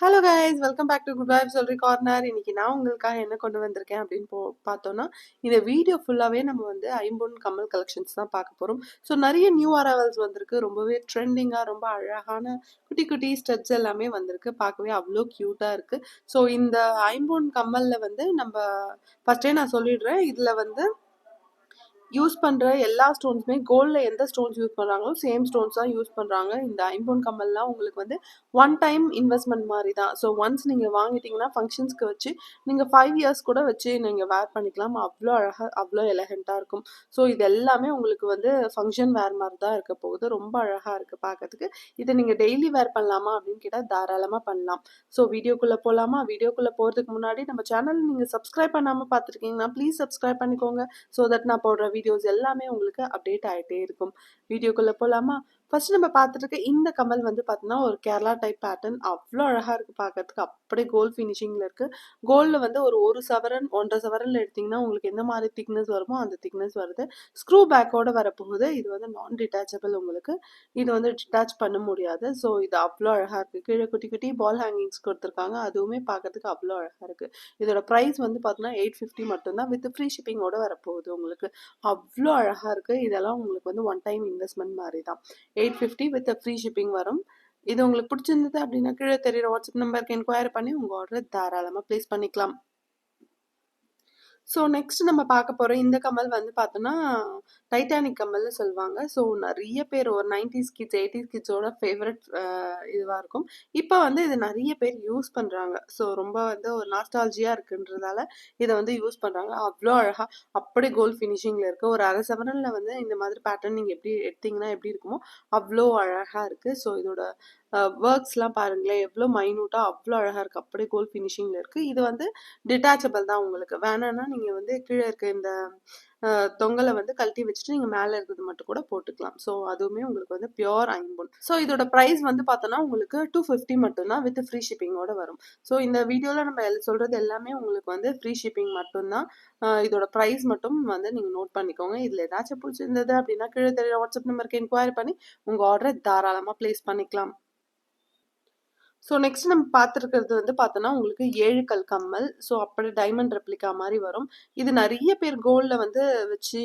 Hello guys welcome back to good vibe சொல்றி corner இன்னைக்கு நான் உங்களுக்காக என்ன கொண்டு வந்திருக்கேன் அப்படின்னு போ பார்த்தோன்னா இந்த வீடியோ ஃபுல்லாகவே நம்ம வந்து ஐம்பொன் கமல் கலெக்ஷன்ஸ் தான் பார்க்க போகிறோம் ஸோ நிறைய நியூ அரைவல்ஸ் வந்திருக்கு. ரொம்பவே ட்ரெண்டிங்காக ரொம்ப அழகான குட்டி குட்டி ஸ்டெப்ஸ் எல்லாமே வந்திருக்கு. பார்க்கவே அவ்வளோ க்யூட்டாக இருக்குது ஸோ இந்த ஐம்பொன் கம்மலில் வந்து நம்ம ஃபஸ்ட்டே நான் சொல்லிடுறேன். இதில் வந்து யூஸ் பண்ணுற எல்லா ஸ்டோன்ஸுமே கோல்டில் எந்த ஸ்டோன்ஸ் யூஸ் பண்ணுறாங்களோ சேம் ஸ்டோன்ஸ் தான் யூஸ் பண்ணுறாங்க இந்த ஐம்பொன் கம்மல்லாம் உங்களுக்கு வந்து ஒன் டைம் இன்வெஸ்ட்மெண்ட் மாதிரி தான். ஸோ ஒன்ஸ் நீங்கள் வாங்கிட்டீங்கன்னா ஃபங்க்ஷன்ஸ்க்கு வச்சு நீங்கள் ஃபைவ் இயர்ஸ் கூட வச்சு நீங்கள் வேர் பண்ணிக்கலாம். அவ்வளோ அழகாக அவ்வளோ எலகெண்ட்டாக இருக்கும். ஸோ இது எல்லாமே உங்களுக்கு வந்து ஃபங்க்ஷன் வேர் மாதிரி தான் இருக்க போகுது. ரொம்ப அழகாக இருக்குது பார்க்கறதுக்கு இதை நீங்கள் டெய்லி வேர் பண்ணலாமா அப்படின்னு கேட்டால் தாராளமாக பண்ணலாம். ஸோ வீடியோக்குள்ளே போகலாமா வீடியோக்குள்ளே போகிறதுக்கு முன்னாடி நம்ம சேனல் நீங்கள் சப்ஸ்கிரைப் பண்ணாமல் பார்த்துருக்கீங்கன்னா ப்ளீஸ் சப்ஸ்கிரைப் பண்ணிக்கோங்க. ஸோ தட் நான் போடுற வீடியோஸ் எல்லாமே உங்களுக்கு அப்டேட் ஆகிட்டே இருக்கும். வீடியோக்குள்ளே போகலாமா ஃபர்ஸ்ட் நம்ம பார்த்துட்டு இந்த கமல் வந்து பார்த்தீங்கன்னா ஒரு கேரளா டைப் பேட்டர்ன் அவ்வளோ அழகாக இருக்குது பார்க்கறதுக்கு அப்படியே கோல் ஃபினிஷிங்கில் இருக்குது கோல்டில் வந்து ஒரு ஒரு சவரன் ஒன்றரை சவரனில் எடுத்திங்கன்னா உங்களுக்கு எந்த மாதிரி திக்னஸ் வருமோ அந்த திக்னஸ் வருது. ஸ்க்ரூ பேக்கோடு வரப்போகுது. இது வந்து நான் டிட்டாச்சபிள் உங்களுக்கு. இது வந்து டிட்டாச் பண்ண முடியாது. ஸோ இது அவ்வளோ அழகாக இருக்குது கீழே குட்டி குட்டி பால் ஹேங்கிங்ஸ் கொடுத்துருக்காங்க. அதுவுமே பார்க்கறதுக்கு அவ்வளோ அழகாக இருக்குது இதோட ப்ரைஸ் வந்து பார்த்தீங்கன்னா எயிட் ஃபிஃப்டி மட்டும்தான். வித் ஃப்ரீ ஷிப்பிங்கோட வரப்போகுது உங்களுக்கு. அவ்வளோ அழகாக இருக்குது இதெல்லாம் உங்களுக்கு வந்து ஒன் டைம் இன்வெஸ்ட்மெண்ட் மாதிரி தான் eight fifty with free shipping வரும். இது உங்களுக்கு பிடிச்சிருந்தது அப்படின்னா கீழே தெரியுற வாட்ஸ்அப் நம்பருக்கு என்கொயரி பண்ணி உங்கள் ஆர்டரை தாராளமாக ப்ளேஸ் பண்ணிக்கலாம். ஸோ நெக்ஸ்ட் நம்ம பார்க்க போகிற இந்த கமல் வந்து பார்த்தோன்னா டைட்டானிக் கமல்னு சொல்லுவாங்க. ஸோ நிறைய பேர் ஒரு நைன்டிஸ் கிட்ஸ் எயிட்டிஸ் கிட்ஸோட ஃபேவரட் இதுவாக இருக்கும். இப்போ வந்து இது நிறைய பேர் யூஸ் பண்ணுறாங்க ஸோ ரொம்ப வந்து ஒரு நாஸ்டாலஜியாக இருக்குன்றதால இதை வந்து யூஸ் பண்ணுறாங்க அவ்வளோ அழகாக அப்படியே கோல்ட் ஃபினிஷிங்கில் இருக்குது ஒரு அரை செவரனில் வந்து இந்த மாதிரி பேட்டர்ன் நீங்கள் எப்படி எடுத்தீங்கன்னா எப்படி இருக்குமோ அவ்வளோ அழகாக இருக்குது ஸோ இதோட ஒர்க்ஸ்லாம் பாருங்களேன் எவ்வளோ மைனூட்டாக அவ்வளோ அழகாக இருக்குது அப்படியே கோல் ஃபினிஷிங்கில் இருக்குது இது வந்து டிட்டாச்சபிள் தான் உங்களுக்கு. வேணான்னா நீங்கள் வந்து கீழே இருக்க இந்த தொங்கலை வந்து கழட்டி வச்சுட்டு நீங்கள் மேலே இருக்கிறது மட்டும் கூட போட்டுக்கலாம். ஸோ அதுவுமே உங்களுக்கு வந்து பியோர் ஐம்பொன். ஸோ இதோட ப்ரைஸ் வந்து பார்த்தோன்னா உங்களுக்கு டூ ஃபிஃப்டி மட்டும்தான் வித் ஃப்ரீ ஷிப்பிங்கோட வரும். ஸோ இந்த வீடியோவில் நம்ம சொல்கிறது எல்லாமே உங்களுக்கு வந்து ஃப்ரீ ஷிப்பிங் மட்டும்தான். இதோட ப்ரைஸ் மட்டும் வந்து நீங்கள் நோட் பண்ணிக்கோங்க. இதில் ஏதாச்சும் பிடிச்சிருந்தது அப்படின்னா கீழே தெரிய வாட்ஸ்அப் நம்பருக்கு என்கொயரி பண்ணி உங்கள் ஆர்டரை தாராளமாக ப்ளேஸ் பண்ணிக்கலாம். ஸோ நெக்ஸ்ட் நம்ம பார்த்துருக்கிறது வந்து பார்த்தோன்னா உங்களுக்கு ஏழு கல் கம்மல். ஸோ அப்படி டைமண்ட் ரெப்ளிகா மாதிரி வரும். இது நிறைய பேர் கோல்டில் வந்து வச்சு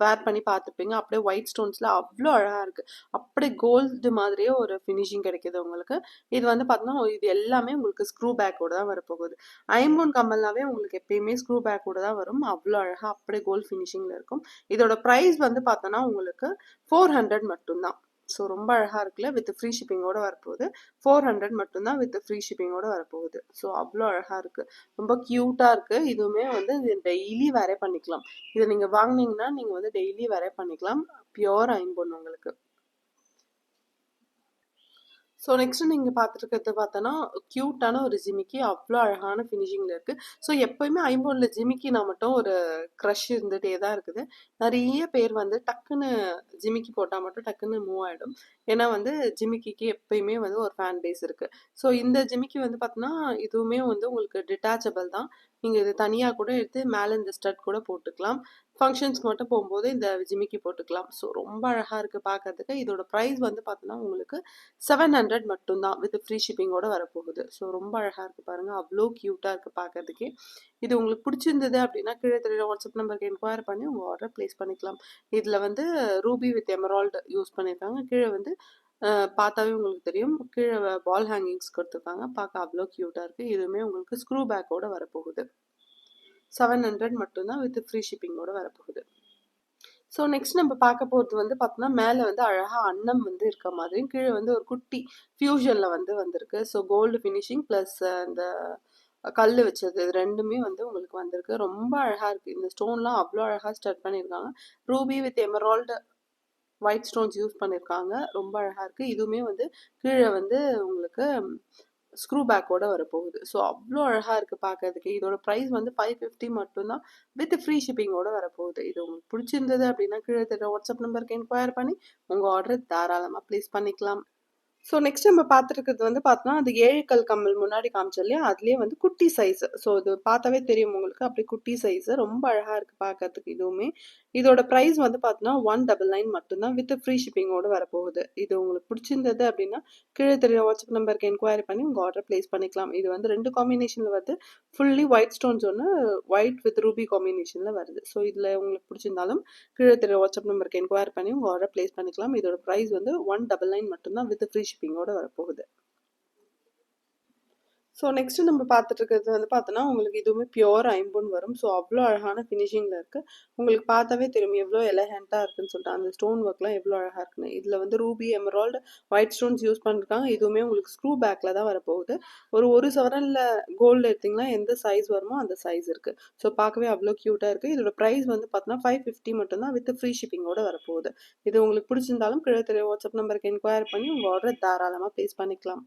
வேர் பண்ணி பார்த்துப்பீங்க அப்படியே ஒயிட் ஸ்டோன்ஸில் அவ்வளோ அழகாக இருக்குது அப்படியே கோல்டு மாதிரியே ஒரு ஃபினிஷிங் கிடைக்கிது உங்களுக்கு. இது வந்து பார்த்தோன்னா இது எல்லாமே உங்களுக்கு ஸ்க்ரூ பேக்கோட தான் வரப்போகுது. ஐம்போன் கம்மல்னாவே உங்களுக்கு எப்பயுமே ஸ்க்ரூ பேக்கோட தான் வரும். அவ்வளோ அழகாக அப்படியே கோல்டு ஃபினிஷிங்கில் இருக்கும். இதோட ப்ரைஸ் வந்து பார்த்தோன்னா உங்களுக்கு ஃபோர் ஹண்ட்ரட் மட்டும்தான். ஸோ ரொம்ப அழகாக இருக்குல்ல வித் ஃப்ரீ ஷிப்பிங்கோட வரப்போகுது. ஃபோர் ஹண்ட்ரட் மட்டும்தான் வித் ஃப்ரீ ஷிப்பிங்கோட வரப்போகுது. ஸோ அவ்வளோ அழகாக இருக்குது ரொம்ப க்யூட்டாக இருக்குது இதுவுமே வந்து டெய்லி வேரே பண்ணிக்கலாம். இதை நீங்கள் வாங்கினீங்கன்னா நீங்கள் வந்து டெய்லி வேரே பண்ணிக்கலாம். பியோர் ஐம்பொன் உங்களுக்கு. ஸோ நெக்ஸ்ட் நீங்கள் பார்த்துருக்கிறது பார்த்தோன்னா க்யூட்டான ஒரு ஜிமிக்கி அவ்வளோ அழகான ஃபினிஷிங்கில் இருக்குது ஸோ எப்போயுமே ஐம்போனில் ஜிமிக்கினா மட்டும் ஒரு க்ரஷ் இருந்துகிட்டே தான் இருக்குது. நிறைய பேர் வந்து டக்குன்னு ஜிமிக்கி போட்டால் மட்டும் டக்குன்னு மூவ் ஆகிடும் ஏன்னா வந்து ஜிமிக்கிக்கு எப்பயுமே வந்து ஒரு ஃபேன் பேஸ் இருக்குது ஸோ இந்த ஜிமிக்கி வந்து பார்த்தோன்னா இதுவுமே வந்து உங்களுக்கு டிட்டாச்சபிள் தான். நீங்கள் இது தனியாக கூட எடுத்து மேலே இந்த ஸ்டட் கூட போட்டுக்கலாம். ஃபங்க்ஷன்ஸ்க்கு மட்டும் போகும்போது இந்த ஜிமிக்கி போட்டுக்கலாம். ஸோ ரொம்ப அழகாக இருக்குது பார்க்கறதுக்கு இதோட ப்ரைஸ் வந்து பார்த்தோன்னா உங்களுக்கு செவன் ஹண்ட்ரட் மட்டும்தான் வித் ஃப்ரீ ஷிப்பிங்கோட வரப்போகுது. ஸோ ரொம்ப அழகாக இருக்குது பாருங்கள் அவ்வளோ க்யூட்டாக இருக்குது பார்க்கறதுக்கே இது உங்களுக்கு பிடிச்சிருந்தது அப்படின்னா கீழே தெரிய வாட்ஸ்அப் நம்பருக்கு என்கொயர் பண்ணி உங்கள் ஆர்டர் ப்ளேஸ் பண்ணிக்கலாம். இதில் வந்து ரூபி வித் எமரால்டு யூஸ் பண்ணியிருக்காங்க கீழே வந்து பார்த்தாவே உங்களுக்கு தெரியும். கீழே பால் ஹேங்கிங்ஸ் கொடுத்துருக்காங்க. பார்க்க அவ்வளோ க்யூட்டாக இருக்குது இதுவுமே உங்களுக்கு ஸ்க்ரூ பேக்கோட வரப்போகுது. செவன் ஹண்ட்ரட் மட்டும்தான் வித் ஃப்ரீ ஷிப்பிங்கோட வரப்போகுது. ஸோ நெக்ஸ்ட் நம்ம பார்க்க போகிறது வந்து பார்த்தோம்னா மேலே வந்து அழகாக அன்னம் வந்து இருக்க மாதிரியும் கீழே வந்து ஒரு குட்டி ஃபியூஷனில் வந்து வந்திருக்கு. ஸோ கோல்டு ஃபினிஷிங் ப்ளஸ் அந்த கல் வச்சது இது ரெண்டுமே வந்து உங்களுக்கு வந்திருக்கு. ரொம்ப அழகாக இருக்குது இந்த ஸ்டோன்லாம் அவ்வளோ அழகாக ஸ்டட் பண்ணியிருக்காங்க. Ruby with emerald white stones use பண்ணியிருக்காங்க ரொம்ப அழகாக இருக்குது இதுவுமே வந்து கீழே வந்து உங்களுக்கு ஸ்க்ரூ பேக்கோட வரப்போகுது. ஸோ அவ்வளோ அழகாக இருக்குது பார்க்கறதுக்கு இதோட ப்ரைஸ் வந்து ஃபைவ் ஃபிஃப்டி மட்டும்தான் வித் ஃப்ரீ ஷிப்பிங்கோட வரப்போகுது. இது உங்களுக்கு பிடிச்சிருந்தது அப்படின்னா கீழே தெரியுற வாட்ஸ்அப் நம்பருக்கு என்கொயர் பண்ணி உங்கள் ஆர்டர் தாராளமாக ப்ளேஸ் பண்ணிக்கலாம். ஸோ நெக்ஸ்ட் நம்ம பார்த்துருக்கிறது வந்து பார்த்தோன்னா அது ஏழுக்கல் கம்மல் முன்னாடி காமிச்சோம் இல்லையா? அதுலேயே வந்து குட்டி சைஸ் ஸோ இது பார்த்தாவே தெரியும் உங்களுக்கு. அப்படி குட்டி சைஸு ரொம்ப அழகாக இருக்குது பார்க்கறதுக்கு இதுவுமே இதோட ப்ரைஸ் வந்து பார்த்தீங்கன்னா ஒன் டபுள் நைன் மட்டும்தான் வித் ஃப்ரீ ஷிப்பிங்கோடு வரப்போகுது. இது உங்களுக்கு பிடிச்சிருந்தது அப்படின்னா கீழே தெரிய வாட்ஸ்அப் நம்பருக்கு என்கொயரி பண்ணி உங்கள் ஆர்டர் ப்ளேஸ் பண்ணிக்கலாம். இது வந்து ரெண்டு காம்பினேஷனில் வந்து ஃபுல்லி ஒயிட் ஸ்டோன்ஸ் ஒன்று ஒயிட் வித் ரூபி காம்பினேஷனில் வருது. ஸோ இதில் உங்களுக்கு பிடிச்சிருந்தாலும் கீழே தெரிய வாட்ஸ்அப் நம்பருக்கு என்கொயரி பண்ணி உங்கள் ஆர்டர் ப்ளேஸ் பண்ணிக்கலாம். இதோட ப்ரைஸ் வந்து ஒன் டபுள் நைன் மட்டும்தான் வித் ஃப்ரீ ஷிப்பிங்கோடு வரப்போகுது. ஸோ நெக்ஸ்ட்டு நம்ம பார்த்துட்டு இருக்கிறது வந்து பார்த்தோன்னா உங்களுக்கு இதுவுமே பியோர் ஐம்பொன் வரும். ஸோ அவ்வளோ அழகான ஃபினிஷிங்கில் இருக்குது உங்களுக்கு பார்த்தாவே தெரியும் எவ்வளோ எலகெண்ட்டாக இருக்குன்னு சொல்லிட்டு அந்த ஸ்டோன் ஒர்க்லாம் எவ்வளோ அழகாக இருக்குன்னு. இதில் வந்து ruby emerald white stones use பண்ணிருக்காங்க. இதுவுமே உங்களுக்கு ஸ்க்ரூ பேக்கில் தான் வரப்போகுது. ஒரு ஒரு சவரனில் கோல்டு எடுத்திங்கன்னா எந்த சைஸ் வருமோ அந்த சைஸ் இருக்குது ஸோ பார்க்கவே அவ்வளோ க்யூட்டாக இருக்குது இதோட ப்ரைஸ் வந்து பார்த்தோன்னா ஃபைவ் ஃபிஃப்டி மட்டும்தான் வித் ஃப்ரீ ஷிப்பிங்கோடு வரப்போகுது. இது உங்களுக்கு பிடிச்சிருந்தாலும் கீழே தெரிய வாட்ஸ்அப் நம்பருக்கு என்கொயர் பண்ணி உங்கள் ஆர்டரை தாராளமாக ப்ளேஸ் பண்ணிக்கலாம்.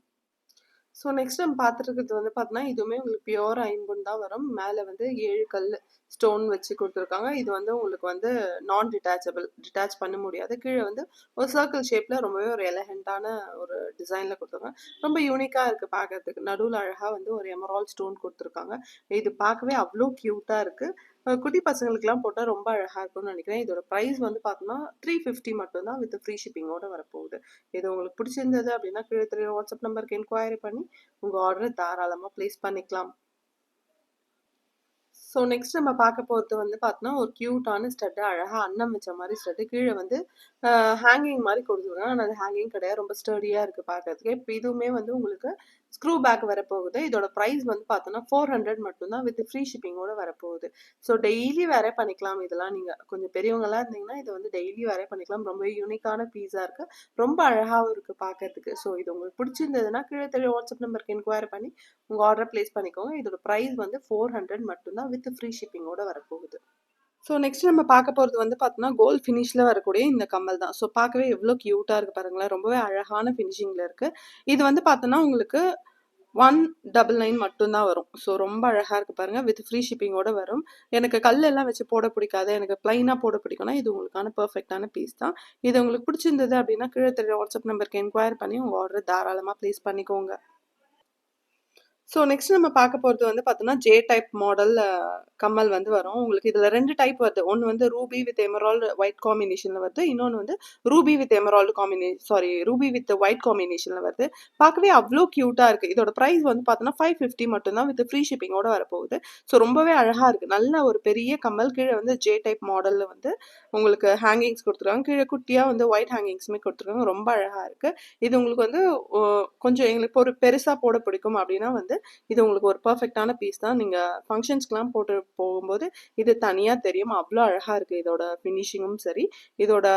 ஸோ நெக்ஸ்ட் நம்ம பார்த்துருக்கிறது வந்து பார்த்தோன்னா இதுவுமே உங்களுக்கு பியோர் ஐம்பொன் தான் வரும். மேலே வந்து ஏழு கல் ஸ்டோன் வச்சு கொடுத்துருக்காங்க. இது வந்து உங்களுக்கு வந்து நான் டிட்டாச்சபிள் டிட்டாச் பண்ண முடியாது. கீழே வந்து ஒரு சர்க்கிள் ஷேப்பில் ரொம்பவே ஒரு எலகெண்ட்டான ஒரு டிசைனில் கொடுத்துருக்காங்க. ரொம்ப யூனிக்காக இருக்குது பார்க்கறதுக்கு நடுவில் அழகாக வந்து ஒரு எமரால் ஸ்டோன் கொடுத்துருக்காங்க. இது பார்க்கவே அவ்வளோ க்யூட்டாக இருக்குது குட்டி பசங்களுக்குலாம் போட்டால் ரொம்ப அழகாக இருக்கும்னு நினைக்கிறேன். இதோட ப்ரைஸ் வந்து பார்த்தோம்னா த்ரீ ஃபிஃப்டி மட்டும்தான் வித் ஃப்ரீ ஷிப்பிங்கோட வரப்போகுது. இது உங்களுக்கு பிடிச்சிருந்தது அப்படின்னா கீழே தெரிய வாட்ஸ்அப் நம்பருக்கு என்கொயரி பண்ணி உங்கள் ஆர்டரை தாராளமாக ப்ளேஸ் பண்ணிக்கலாம். ஸோ நெக்ஸ்ட் நம்ம பார்க்க போகிறது வந்து பார்த்தோன்னா ஒரு க்யூட்டான ஸ்டட்டு அழகாக அன்னம் வச்ச மாதிரி ஸ்டட்டு கீழே வந்து ஹேங்கிங் மாதிரி கொடுத்துருக்காங்க. ஆனால் அது ஹேங்கிங் கிடையாது. ரொம்ப ஸ்டடியாக இருக்குது பார்க்குறதுக்கு இப்போ இதுவுமே வந்து உங்களுக்கு ஸ்க்ரூ பேக் வரப்போகுது. இதோட ப்ரைஸ் வந்து பார்த்தோன்னா ஃபோர் ஹண்ட்ரட் மட்டும்தான் வித் ஃப்ரீ ஷிப்பிங்கோட வரப்போகுது. ஸோ டெய்லி வேற பண்ணிக்கலாம். இதெல்லாம் நீங்கள் கொஞ்சம் பெரியவங்களாம் இருந்தீங்கன்னா இதை வந்து டெய்லி வேற பண்ணிக்கலாம். ரொம்ப யூனிக்கான பீஸாக இருக்குது ரொம்ப அழகாகவும் இருக்குது பார்க்கறதுக்கு. ஸோ இது உங்களுக்கு பிடிச்சிருந்ததுன்னா கீழே தெரிய வாட்ஸ்அப் நம்பருக்கு என்கொயரி பண்ணி உங்கள் ஆர்டர் ப்ளேஸ் பண்ணிக்கோங்க. இதோட ப்ரைஸ் வந்து ஃபோர் ஹண்ட்ரட் மட்டும்தான் வித் ஃப்ரீ ஷிப்பிங்கோட வரப்போகுது. ஸோ நெக்ஸ்ட் நம்ம பார்க்க போகிறது வந்து பார்த்தோன்னா கோல்ட் ஃபினிஷில் வரக்கூடிய இந்த கம்மல் தான். ஸோ பார்க்கவே எவ்வளோ க்யூட்டாக இருக்குது பாருங்களேன். ரொம்பவே அழகான ஃபினிஷிங்கில் இருக்குது இது வந்து பார்த்தோன்னா உங்களுக்கு ஒன் டபுள் நைன் மட்டும்தான் வரும். ஸோ ரொம்ப அழகாக இருக்குது பாருங்கள் வித் ஃப்ரீ ஷிப்பிங்கோட வரும். எனக்கு கல் எல்லாம் வச்சு போட பிடிக்காது. எனக்கு ப்ளைனாக போட பிடிக்கும்னா இது உங்களுக்கான பர்ஃபெக்டான பீஸ் தான். இது உங்களுக்கு பிடிச்சிருந்தது அப்படின்னா கீழே தெரிய வாட்ஸ்அப் நம்பருக்கு என்கொயர் பண்ணி உங்கள் ஆர்டர் தாராளமாக ப்ளேஸ் பண்ணிக்கோங்க. ஸோ நெக்ஸ்ட் நம்ம பார்க்க போகிறது வந்து பார்த்தோன்னா ஜே டைப் மாடல் கம்மல் வந்து வரும். உங்களுக்கு இதில் ரெண்டு டைப் வருது. ஒன்று வந்து ரூபி வித் எமரால்டு ஒயிட் காம்பினேஷனில் வருது. இன்னொன்று வந்து ruby with emerald combine sorry ruby with white காம்பினேஷனில் வருது. பார்க்கவே அவ்வளோ க்யூட்டாக இருக்குது இதோட ப்ரைஸ் வந்து பார்த்தோன்னா ஃபைவ் ஃபிஃப்டி மட்டும்தான் வித் ஃப்ரீ ஷிப்பிங்கோட வரப்போகுது. ஸோ ரொம்பவே அழகாக இருக்குது நல்ல ஒரு பெரிய கம்மல். கீழே வந்து ஜே டைப் மாடலில் வந்து உங்களுக்கு ஹேங்கிங்ஸ் கொடுத்துருக்காங்க. கீழே குட்டியாக வந்து ஒயிட் ஹேங்கிங்ஸுமே கொடுத்துருக்காங்க. ரொம்ப அழகாக இருக்குது இது உங்களுக்கு வந்து கொஞ்சம் எங்களுக்கு ஒரு பெருசாக போட பிடிக்கும் அப்படின்னா வந்து இது உங்களுக்கு ஒரு பர்ஃபெக்டான பீஸ் தான். நீங்கள் ஃபங்க்ஷன்ஸ்க்கெலாம் போட்டு போகும்போது இது தனியாக தெரியும். அவ்வளோ அழகாக இருக்குது இதோட ஃபினிஷிங்கும் சரி. இதோட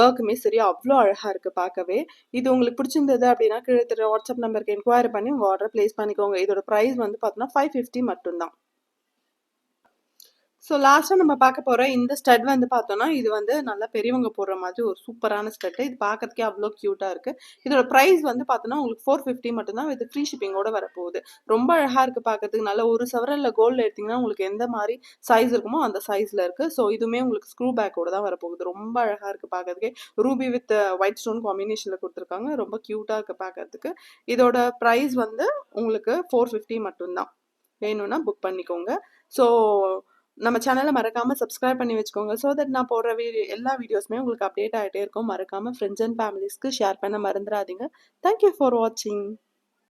ஒர்க்குமே சரி. அவ்வளோ அழகாக இருக்குது பார்க்கவே இது உங்களுக்கு பிடிச்சிருந்தது அப்படின்னா கீழே வாட்ஸ்அப் நம்பருக்கு என்கொயரி பண்ணி உங்கள் ஆர்டர் ப்ளேஸ் பண்ணிக்கோங்க. இதோட ப்ரைஸ் வந்து பார்த்தோன்னா ஃபைவ் ஃபிஃப்டி மட்டும்தான். ஸோ லாஸ்ட்டாக நம்ம பார்க்க போகிற இந்த ஸ்டட் வந்து பார்த்தோன்னா இது வந்து நல்லா பெரியவங்க போடுற மாதிரி ஒரு சூப்பரான ஸ்டட்டு இது பார்க்கறதுக்கே அவ்வளோ க்யூட்டாக இருக்குது இதோட ப்ரைஸ் வந்து பார்த்தோன்னா உங்களுக்கு ஃபோர் ஃபிஃப்டி மட்டும்தான் இது ஃப்ரீ ஷிப்பிங்கோட வரப்போகுது. ரொம்ப அழகாக இருக்குது பார்க்கறதுக்கு. நல்ல ஒரு சவரில் கோல்டு எடுத்திங்கன்னா உங்களுக்கு எந்த மாதிரி சைஸ் இருக்குமோ அந்த சைஸில் இருக்குது ஸோ இதுவுமே உங்களுக்கு ஸ்க்ரூ பேக்கோட தான் வரப்போகுது. ரொம்ப அழகாக இருக்குது பார்க்கறதுக்கே. ரூபி வித் ஒயிட் ஸ்டோன் காம்பினேஷனில் கொடுத்துருக்காங்க. ரொம்ப க்யூட்டாக இருக்குது பார்க்கறதுக்கு. இதோட ப்ரைஸ் வந்து உங்களுக்கு ஃபோர் ஃபிஃப்டி மட்டும்தான். வேணும்னா புக் பண்ணிக்கோங்க. ஸோ நம்ம சேனலை மறக்காமல் சப்ஸ்கிரைப் பண்ணி வச்சுக்கோங்க. ஸோ தட் நான் போடுற வீடியோ எல்லா வீடியோஸுமே உங்களுக்கு அப்டேட் ஆகிட்டே இருக்கும். மறக்காமல் ஃப்ரெண்ட்ஸ் அண்ட் ஃபேமிலிஸ்க்கு ஷேர் பண்ண மறந்துடாதீங்க தேங்க்யூ ஃபார் வாட்சிங்